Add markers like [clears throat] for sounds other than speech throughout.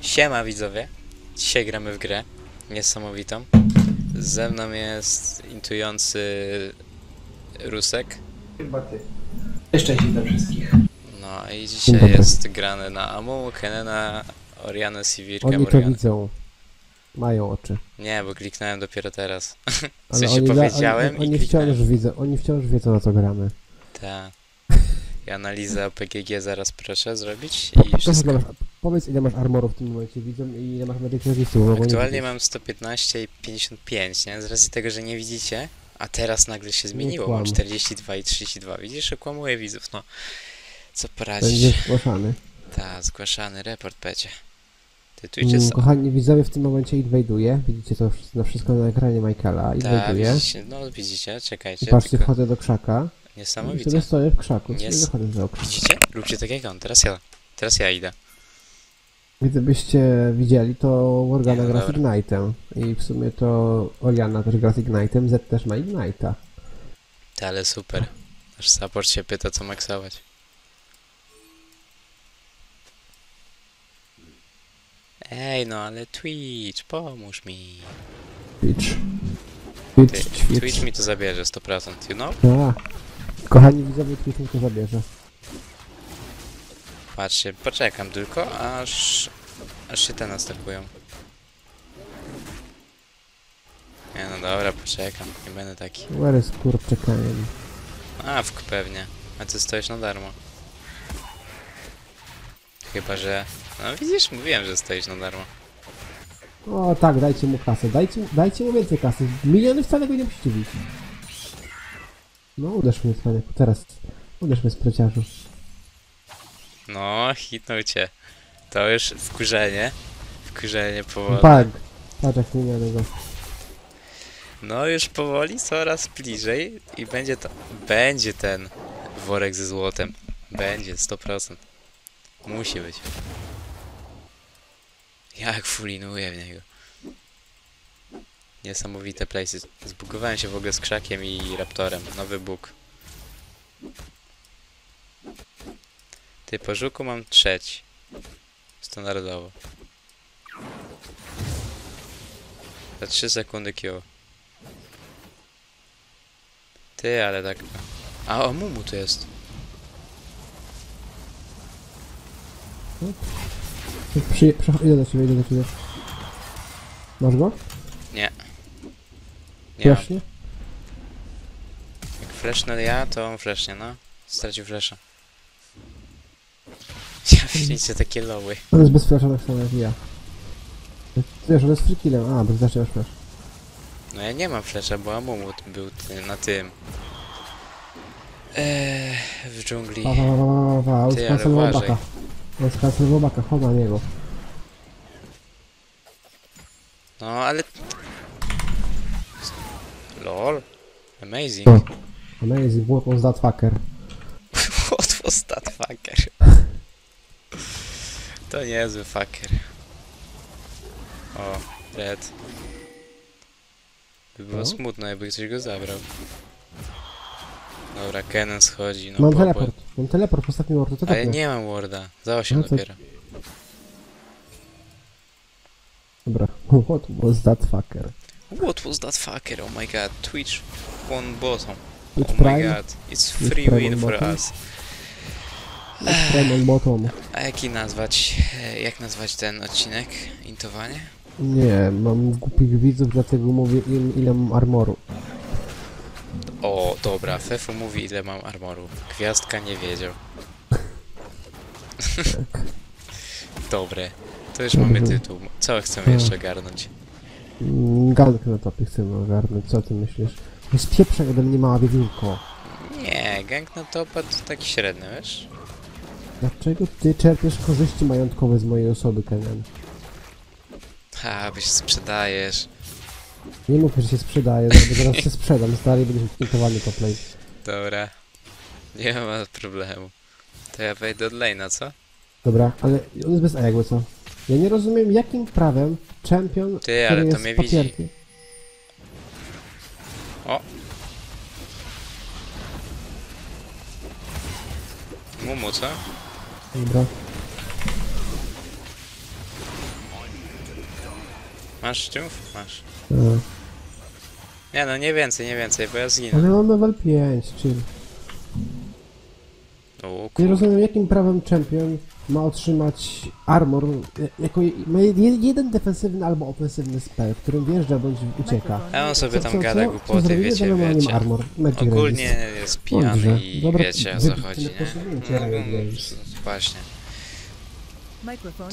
Siema widzowie, dzisiaj gramy w grę niesamowitą. Ze mną jest intujący Rusek. Chyba ty. Szczęście dla wszystkich. No i dzisiaj jest grane na Amumu, Kenena, Orianę, Sivirkę, Oni to Morganę. widzą. Mają oczy. Nie, bo kliknąłem dopiero teraz. [laughs] W Ale sensie oni, da- powiedziałem oni, i oni kliknąłem. wciąż widzą, oni wciąż wiedzą na co gramy. Ta. I analizę PGG zaraz proszę zrobić i wszystko. Powiedz ile masz armorów w tym momencie widzą i ile masz medyk nie Aktualnie mam 115 i 55, nie? Z racji tego, że nie widzicie, a teraz nagle się zmieniło, mam kłam. 42 i 32. Widzisz, okłamuję widzów, no. Co poradzić? Będziesz zgłaszany. Ta, zgłaszany report będzie. Ty tu Mm, jest... kochani widzowie w tym momencie inwajduje. Widzicie to na wszystko na ekranie Michaela. Ta, Inwajduje. widzicie, no widzicie, czekajcie, I patrzcie, tylko wchodzę do krzaka. I niesamowite. sobie stoję w krzaku. Nie Nie s- wychodzę z. Widzicie? Róbcie tak jak on, teraz ja. Teraz ja idę. Gdybyście widzieli, to Morgana no gra z. Ignite'em. I w sumie to Oriana też gra z Ignite'em, Z też ma Ignite'a. Ty, ale super. Aż support się pyta, co maksować. Ej, no ale Twitch, pomóż mi. Twitch. Ty, Twitch, Twitch. Twitch mi to zabierze 100%, you know? A, kochani widzowie, Twitch mi to zabierze. Patrzcie, poczekam tylko, aż... aż się te nastakują. Nie no dobra, poczekam, nie będę taki. Where is kurczekaniem? A, w pewnie. A ty stoisz na darmo. Chyba, że... No widzisz, mówiłem, że stoisz na darmo. O tak, dajcie mu kasę, dajcie, dajcie mu więcej kasy. Miliony wcale go nie musicie bić. No uderz mnie cwaniaku, teraz. Uderz mnie spryciarzu. No, hitnął cię. To już wkurzenie. Wkurzenie powoli. Pak! Patrz jak go. No już powoli, coraz bliżej i będzie to... Będzie ten worek ze złotem. Będzie, 100%. Musi być. Jak fulinuję w niego. Niesamowite places. Zbugowałem się w ogóle z krzakiem i raptorem. Nowy bóg. Ty, po żuku mam trzeci. Standardowo. Za 3 sekundy kill. Ty, ale tak... A, o, Mumu tu jest. Przy, przy, idę do ciebie, idę do ciebie. Masz go? Nie mam. Właśnie? Jak flashnę ja, to on flashnie, no. Stracił flasha. Widzicie takie lowy. On jest bez flasha tak samo jak ja. Wiesz, on jest free killem. A, flasha masz flash. No ja nie mam flasha, bo Amumu t- był ty, na tym. Eee, w dżungli. Pa, pa, pa, pa, pa. On Ty, ale skancelował uważaj. baka. On skancelował baka, chodź na niego. No, ale... Lol. Amazing. No. Amazing, what was that fucker? [laughs] What was that fucker? [laughs] To niezły fucker. O, Red. By było No. smutno, jakby ktoś go zabrał. Dobra, Kennen schodzi, no Mam bo- teleport, mam teleport w ostatnim ordu, to bo- Ale tak nie mam warda. Za 8 No to- dopiero. Dobra, [laughs] what was that fucker? What was that fucker? Oh my god, Twitch won bottom. Oh my prime? god, it's free prime win on for bottom? us. On bottom? A jaki nazwać, e, jak nazwać ten odcinek? Intowanie? Nie, mam głupich widzów, dlatego mówię im ile mam armoru. O, dobra, Fefu mówi ile mam armoru. Gwiazdka nie wiedział. [laughs] Dobre. To już mamy Mhm. tytuł. Co chcemy Tak. jeszcze ogarnąć? Mm, Gank na topie chcemy ogarnąć, co ty myślisz? No spieprzaj ode mnie mała wiewiórko. Nie, gang na topa to taki średni, wiesz? Dlaczego ty czerpiesz korzyści majątkowe z mojej osoby, Kenan? Ha, się sprzedajesz. Nie mów, że się sprzedaje, bo zaraz się sprzedam, stary, będziesz kintowany to play. Dobra. Nie ma problemu. To ja wejdę od lane'a, co? Dobra, ale on jest bez A jakby co? Ja nie rozumiem, jakim prawem champion, Ty, który ale to jest mnie widzi. papierki... Mumu, co? Dobra. Masz triumf? Masz. E, Nie no, nie więcej, nie więcej, bo ja zginę. Ale mam level 5, czyli... O, Nie kur... rozumiem, jakim prawem champion ma otrzymać armor e, jako je- ma je- jeden defensywny albo ofensywny spell, którym wjeżdża bądź ucieka. A on sobie tam co- gada głupoty, co zrobimy, wiecie, mamy wiecie. armor. Magic Ogólnie jest pijany i Dobra, wiecie o co chodzi, nie? posunięcie No, Riot no, Games. Właśnie,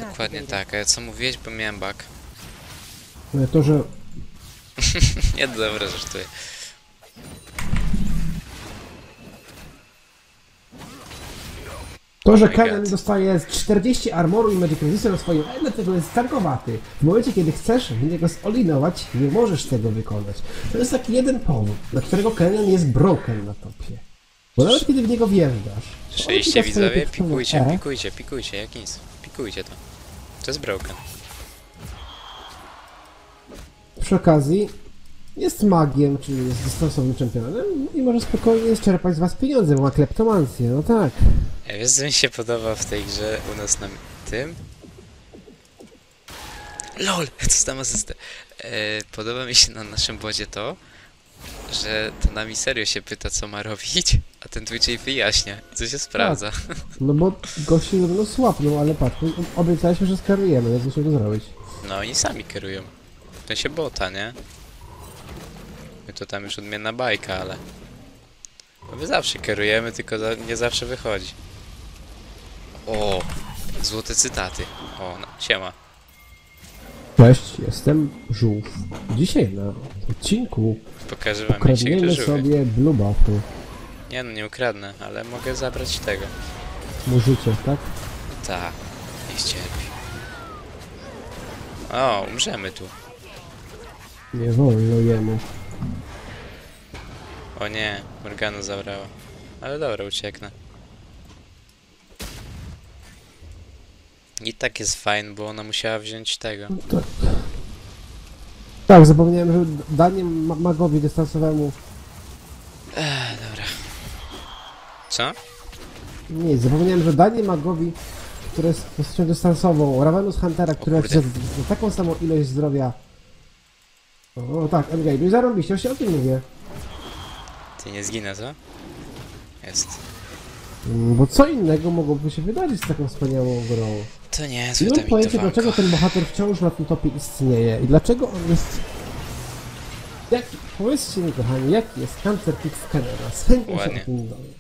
dokładnie tak. A co mówiłeś, bo miałem bug? E, To, że [laughs] Nie, dobra, żartuję. To, że Oh Kennen God. dostaje 40 armoru i Magic Resistor na swoim E, dlatego jest tankowaty. W momencie, kiedy chcesz w niego zolinować, nie możesz tego wykonać. To jest taki jeden powód, dla którego Kennen jest broken na topie. Bo nawet kiedy w niego wjeżdżasz... swoje widzowie? Pikujcie, E, pikujcie, pikujcie, jak nic. Pikujcie to. To jest broken. Przy okazji jest magiem, czyli jest dystansowym czempionem i może spokojnie czerpać z was pieniądze, bo ma kleptomancję, no tak. Ja wiesz, co mi się podoba w tej grze u nas na tym? LOL! [laughs] Co tam asystę? E, podoba mi się na naszym bodzie to, że to nami serio się pyta, co ma robić, a ten Twitch wyjaśnia, co się sprawdza. No bo gości no słabną, ale patrz, obiecaliśmy, że skarujemy, więc musimy to zrobić. No oni sami kierują. To się bota, nie? My to tam już odmienna bajka, ale... No my zawsze kierujemy, tylko za, nie zawsze wychodzi. O! Złote cytaty. O, no, siema. Cześć, jestem Żółw. Dzisiaj na odcinku Pokażę wam, jak się ukradniemy sobie Blue Buffy. Nie no, nie ukradnę, ale mogę zabrać tego. Mu życie, tak? Tak, nie ścierpi. O, umrzemy tu. Nie wolno jemu. O nie, Morgana zabrała. Ale dobra, ucieknę. I tak jest fajne, bo ona musiała wziąć tego. Tak. Tak, zapomniałem, że danie ma magowi dystansowemu... Ech, dobra. Co? Nie, zapomniałem, że danie magowi, które jest postacią dystansową, Ravenous Huntera, który za taką samą ilość zdrowia... O tak, Endgame, no i zarobiście, właśnie o tym mówię. Ty nie zginę, co? Jest. Mm, Bo co innego mogłoby się wydarzyć z taką wspaniałą grą? To nie jest Nie mam pojęcia, dlaczego ten bohater wciąż na tym topie istnieje i dlaczego on jest... Jaki, powiedzcie mi, kochani, jaki jest Hunter Pick w Kennera? Z chęcią się o tym dowiem.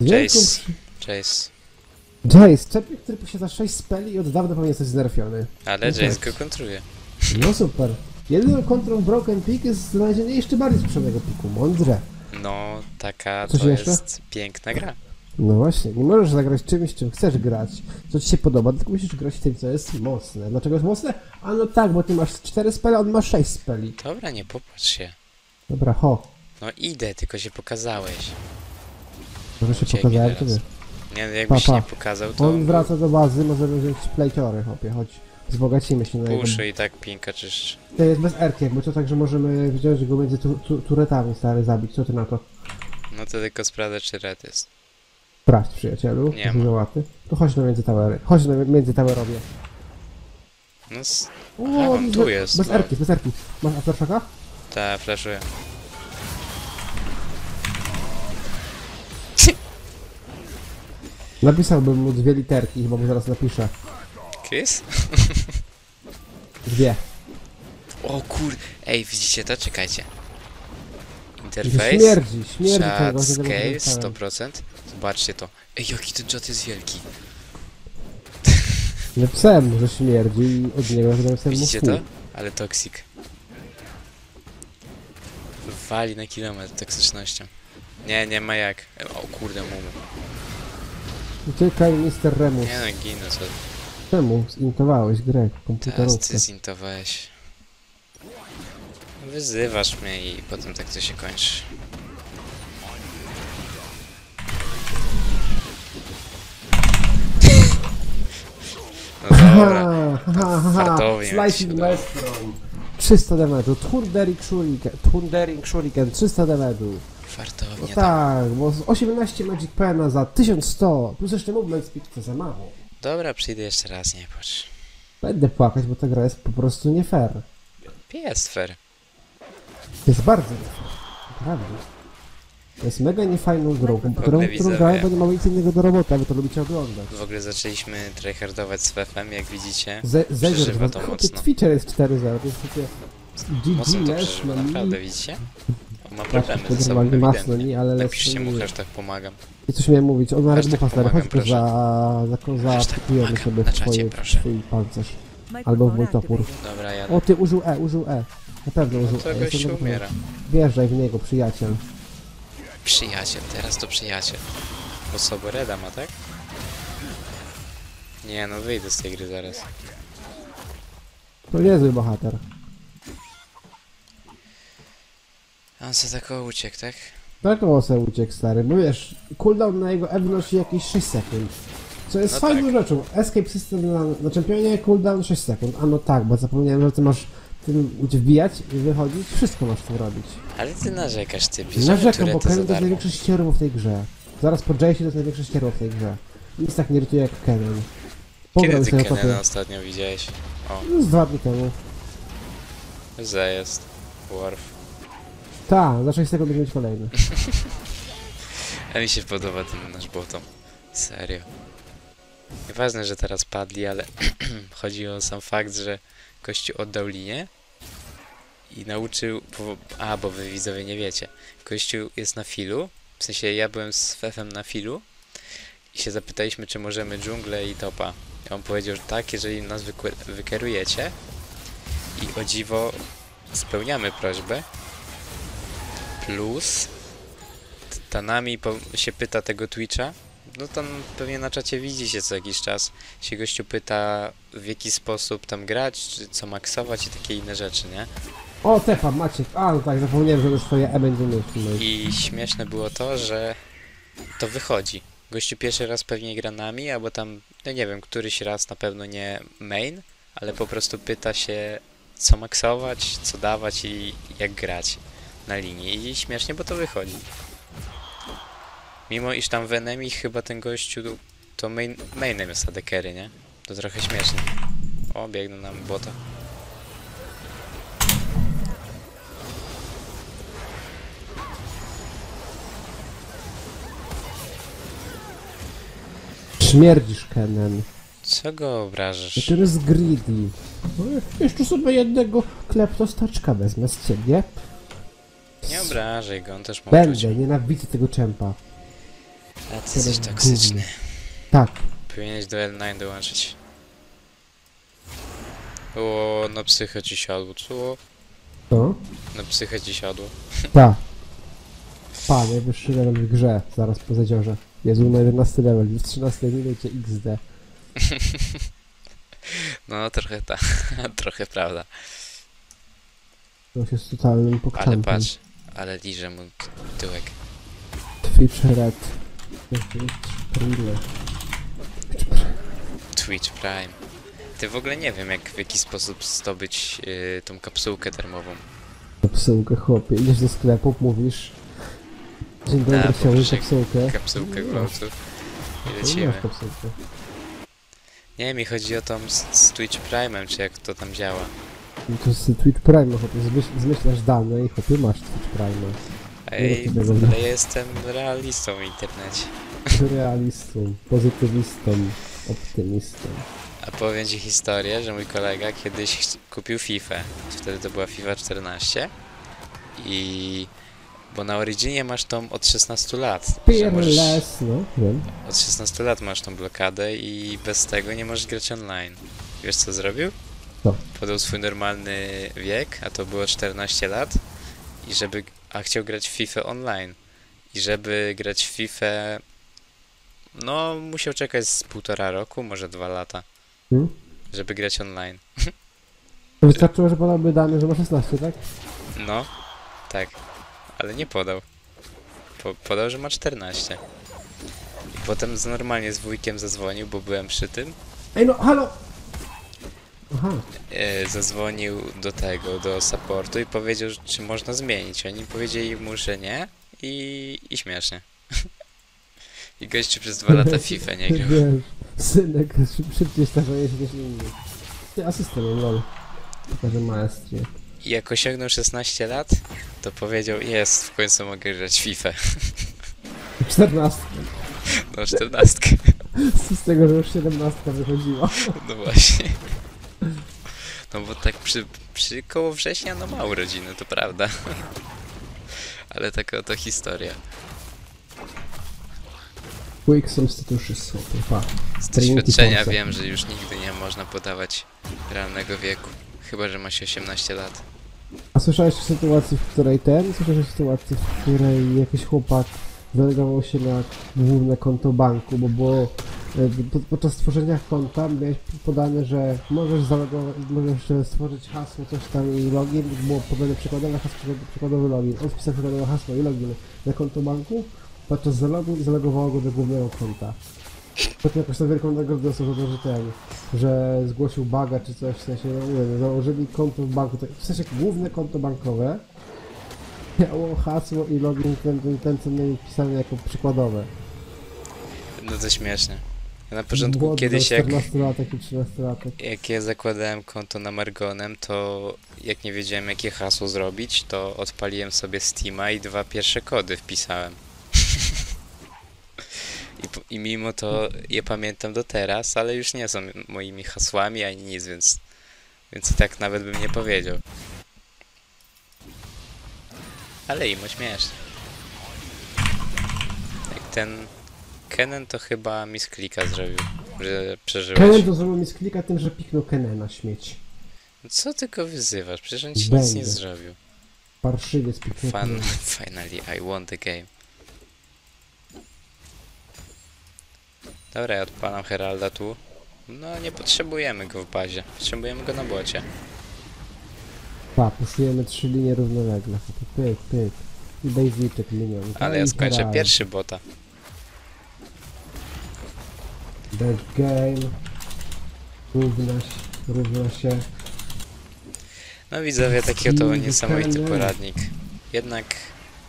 Jace. Jace. Jace, który posiada 6 speli i od dawna powinien zostać znerfiony. Ale No Jace tak. go kontruje. No super. Jedyną kontrą Broken Peak jest znalezienie jeszcze bardziej sprzedanego piku. Mądrze. No, taka Coś to jeszcze? jest piękna gra. No właśnie, nie możesz zagrać czymś, czym chcesz grać, co ci się podoba, tylko musisz grać tym, co jest mocne. Dlaczego jest mocne? A no tak, bo ty masz 4 spele, a on ma 6 speli. Dobra, nie popatrz się. Dobra, ho. No idę, tylko się pokazałeś. Może się Ucieknie pokazałem, to teraz. Nie, no jakbyś Pa, pa. nie pokazał, to On wraca do bazy, możemy wziąć plejciory, hopie, chodź. Wzbogacimy się na jego... puszy i tak pinka czyszczy. To jest bez erki, jakby to tak, że możemy wziąć go między tu, tu, turetami, stary, zabić. Co ty na to? No to tylko sprawdzę, czy red jest. Sprawdź, przyjacielu. Nie ma. To chodź na między towery. Chodź na między towerowie. No, s- Aha, on tu bez- jest, Bez no. erki, bez erki. Masz aftershocka? ta flaszuję. [laughs] Napisałbym mu dwie literki, chyba mu zaraz napiszę. Kiss? [laughs] Dwie. O kur... Ej, widzicie to? Czekajcie. Interface. Śmierdzi, śmierdzi Chat, scale, napisałem. 100%. Zobaczcie to. Ej, jaki ten chat jest wielki. [laughs] Napisałem mu, że śmierdzi i od niego mu Widzicie to? Ale toksik. Wali na kilometr toksycznością. Nie, nie ma jak. O kurde, mumu. Uciekaj, Mr. Remus. Nie no, ginę, co? Czemu zintowałeś grę Teraz ty zintowałeś. Wyzywasz mnie i potem tak to się kończy. Dobra. Się Slicing. Maelstrom. 300 damage'u. Thundering Shuriken. Thundering Shuriken. 300 damage'u. No Fartownie tak. tak, bo z 18 Magic Pena za 1100. Plus jeszcze Movement Speed to za mało. Dobra, przyjdę jeszcze raz, nie patrz. Będę płakać, bo ta gra jest po prostu nie fair. Jest fair. Jest bardzo niefajne. Naprawdę. To jest mega niefajną grą, którą, którą widzowie. grałem, bo nie mam nic innego do roboty, a wy to lubicie oglądać. W ogóle zaczęliśmy tryhardować z FFM, jak widzicie. Ze, zegar, Przeżywa to mocno. Twitcher jest 4.0, to jest takie... GG, to les, przeżywa, no naprawdę, widzicie? On ma Tak, problemy to ze sobą, normalnie masno, nie, ale Napiszcie no mu, hashtag pomagam. I coś miałem mówić, on ma Hashtag Red Buffa stary, chodź pomagam, tu za, za, za pomagam, sobie proszę. twój pancerz. Albo w mój topór. Dobra, jadę. O, ty użył E, użył E. Na pewno No użył to E. pewny. umiera. Wjeżdżaj w niego, przyjaciel. Przyjaciel, teraz to przyjaciel. Bo Soboreda ma, tak? Nie, no wyjdę z tej gry zaraz. To niezły bohater. A on sobie tak uciekł, tak? Tak sobie uciekł stary, bo wiesz, cooldown na jego E wynosi jakieś 6 sekund. Co jest No fajną tak. rzeczą. Escape system na, na czempionie cooldown 6 sekund. A no tak, bo zapomniałem, że ty masz tym wbijać i wychodzić, wszystko masz tu robić. Ale ty narzekasz, ty bierzemy Narzekam, bo turety Ken za to jest darmo. największe ścierwo w tej grze. Zaraz po Jace'ie to jest największe ścierwo w tej grze. Nic tak nie irytuje jak Kennen. Kiedy ty topy. ostatnio widziałeś? O, No, z dwa dni temu. Ze jest. Worf. Tak, za 6 sekund będzie mieć kolejny. [laughs] A mi się podoba ten nasz bottom. Serio. Nieważne, że teraz padli, ale [clears throat] chodzi o sam fakt, że gościu oddał linię i nauczył... A, bo wy widzowie nie wiecie. Gościu jest na filu, w sensie ja byłem z Fefem na filu i się zapytaliśmy, czy możemy dżunglę i topa. I on powiedział, że tak, jeżeli nas wykierujecie i o dziwo spełniamy prośbę, plus Tanami się pyta tego Twitcha, no tam pewnie na czacie widzi się co jakiś czas, się gościu pyta w jaki sposób tam grać, czy co maksować i takie inne rzeczy, nie? O, Tepa, Maciek. A, no tak, zapomniałem, że to swoje E będzie myśleć. I śmieszne było to, że to wychodzi. Gościu pierwszy raz pewnie gra nami, albo tam, no nie wiem, któryś raz na pewno nie main, ale po prostu pyta się co maksować, co dawać i jak grać na linii. I śmiesznie, bo to wychodzi. Mimo iż tam w enemy chyba ten gościu to main, mainem jest adekery, nie? To trochę śmieszne. O, biegną nam bota. Śmierdzisz, Kennen. Co go obrażasz? Ty jest greedy. No, Jeszcze sobie jednego kleptostaczka wezmę z ciebie. Nie obrażaj go, on też ma Będę, nienawidzę tego czempa. A ty jesteś toksyczny. Tak. Powinieneś do L9 dołączyć. O, na psychę ci siadło, co? To? Na psychę ci siadło. [laughs] Tak. Pa, najwyższy level w grze, zaraz po zadziorze. Jezu, na 11 level, w 13 minucie XD. No, trochę ta, [laughs] trochę prawda. To jest totalnym Ale pokczantem. patrz, ale liże mu tyłek. Twitch Red. Twitch Prime. Ty w ogóle nie wiem, jak w jaki sposób zdobyć yy, tą kapsułkę termową. Kapsułkę, chłopie. Idziesz do sklepu, mówisz... Dzień dobry, Tak, chciałbym kapsułkę. Kapsułkę No. glowców. I To nie lecimy. kapsułkę. Nie, mi chodzi o tą z, z Twitch Prime'em, czy jak to tam działa. No to jest Twitch Prime, chłopie. Zmyśl, zmyślasz dane i chłopie masz Twitch Prime. Ej, ale ja jestem realistą w internecie. Realistą, pozytywistą, optymistą. A powiem ci historię, że mój kolega kiedyś kupił FIFA. Wtedy to była FIFA 14. I... Bo na Originie masz tą od 16 lat. Fearless, no, wiem. Od 16 lat masz tą blokadę i bez tego nie możesz grać online. Wiesz co zrobił? Co? Podał swój normalny wiek, a to było 14 lat. I żeby... A chciał grać w FIFA online. I żeby grać w FIFA... No, musiał czekać z półtora roku, może dwa lata. Hmm? Żeby grać online. To wystarczyło, że podałby dane, że ma 16, tak? No, tak. Ale nie podał. Po, podał, że ma 14. I potem z, normalnie z wujkiem zadzwonił, bo byłem przy tym. Ej no, halo! Aha, E, zadzwonił do tego, do supportu i powiedział, czy można zmienić. Oni powiedzieli mu, że nie i, i śmiesznie. [laughs] I gościu przez dwa lata FIFA nie grał. synek szyb- szybciej starzeje się niż inni. Ty asystę mam, lol. Pokażę maestrię. I jak osiągnął 16 lat, to powiedział, jest, w końcu mogę grać FIFA. [laughs] 14. No 14. [laughs] Z tego, że już 17 wychodziła. No właśnie. No bo tak przy, przy koło września no ma urodziny, to prawda. [laughs] Ale taka oto historia. Quick pa. Z Trinity doświadczenia wiem, że już nigdy nie można podawać realnego wieku. Chyba, że ma się 18 lat. A słyszałeś o sytuacji, w której ten? Słyszałeś o sytuacji, w której jakiś chłopak zalogował się na główne konto banku, bo było podczas tworzenia konta miałeś podane, że możesz zalogować, możesz e, stworzyć hasło, coś tam i login, było podane przykładowe hasło, przykład- przykładowy login. On wpisał przykładowe hasło i login na konto banku, podczas zalogu i zalogowało go do głównego konta. Potem jakoś tam wielką nagrodę dostał za że ten, że zgłosił baga czy coś, w sensie, no nie wiem, założyli konto w banku, tak, w sensie główne konto bankowe, miało hasło i login ten, ten, ten co mieli wpisane jako przykładowe. No to śmieszne. Ja na początku Młody, kiedyś jak, 14-latek i 13-latek. jak ja zakładałem konto na Margonem, to jak nie wiedziałem jakie hasło zrobić, to odpaliłem sobie Steama i dwa pierwsze kody wpisałem. [laughs] I, I mimo to je pamiętam do teraz, ale już nie są moimi hasłami ani nic, więc, więc i tak nawet bym nie powiedział. Ale imo śmieszne. Jak ten Kenen to chyba misklika zrobił, że przeżyłeś. Kenen to zrobił mi z klika tym, że piknął Kenena śmieć. Co ty go wyzywasz? Przecież on ci nic nie Będę. zrobił. Parszywiec piknął Fun, [laughs] finally I won the game. Dobra, ja odpalam Heralda tu. No, nie potrzebujemy go w bazie. Potrzebujemy go na bocie. Pa, puszujemy trzy linie równolegle. Pyk, pyk. I basyczek linią. Ale ja skończę pierwszy bota. Dead game. Równa się, równa się. No widzowie, taki oto niesamowity poradnik. Jednak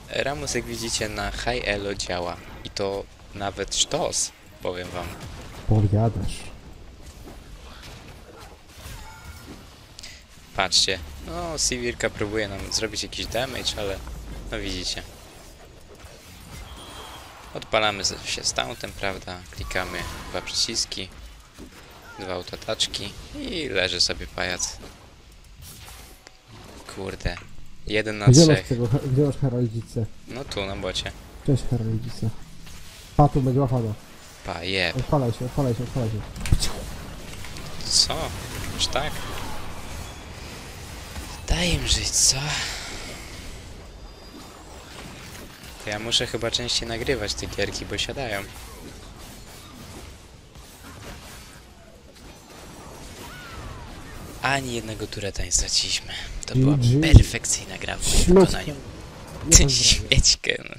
Ramus, jak widzicie, na High Elo działa. I to nawet sztos, powiem wam. Powiadasz. Patrzcie, no Sivirka próbuje nam zrobić jakiś damage, ale no widzicie. Odpalamy z- się stauntem, prawda? Klikamy dwa przyciski, dwa autotaczki i leży sobie pajac. Kurde, jeden na Gdzie masz trzech. tego, gdzie masz Heraldzicę? No tu na bocie. Cześć Heraldzica. Pa, tu będzie łapana. Pa, jeb. Odpalaj się, odpalaj się, odpalaj się. Co? Już tak? Daj im żyć, co? To ja muszę chyba częściej nagrywać te gierki, bo siadają. Ani jednego tureta nie straciliśmy. To była GG. perfekcyjna gra w moim Śmieć. wykonaniu. Nie pozdrawiam. śmiećkę. No.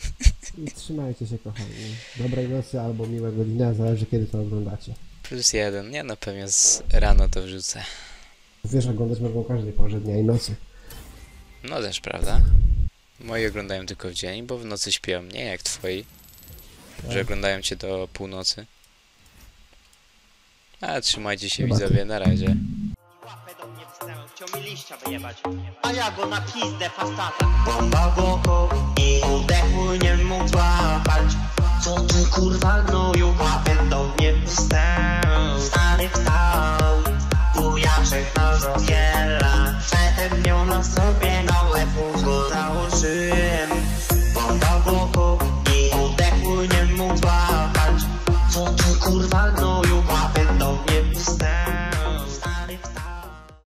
I [laughs] trzymajcie się kochani. Dobrej nocy albo miłego dnia, zależy kiedy to oglądacie. Plus jeden. Nie no, pewnie z rano to wrzucę. Wiesz, oglądać mogą o każdej porze dnia i nocy. No też, prawda? Moi oglądają tylko w dzień, bo w nocy śpią. Nie jak twoi, że Tak. oglądają cię do północy. A trzymajcie się widzowie, na razie. Łapę do mnie wstałem, chciał mi liścia wyjebać A ja go na pizdę fastata Bomba w oko i oddechu nie mógł złapać Co ty kurwa gnoju Łapę do mnie wstał Stary wstał bujaczek nas rozdziela. Przed nią na sobie małe pługo założyłem. Woda w oku i oddechu nie mógł złapać. Co ty kurwa gnoju ma będą mnie puste?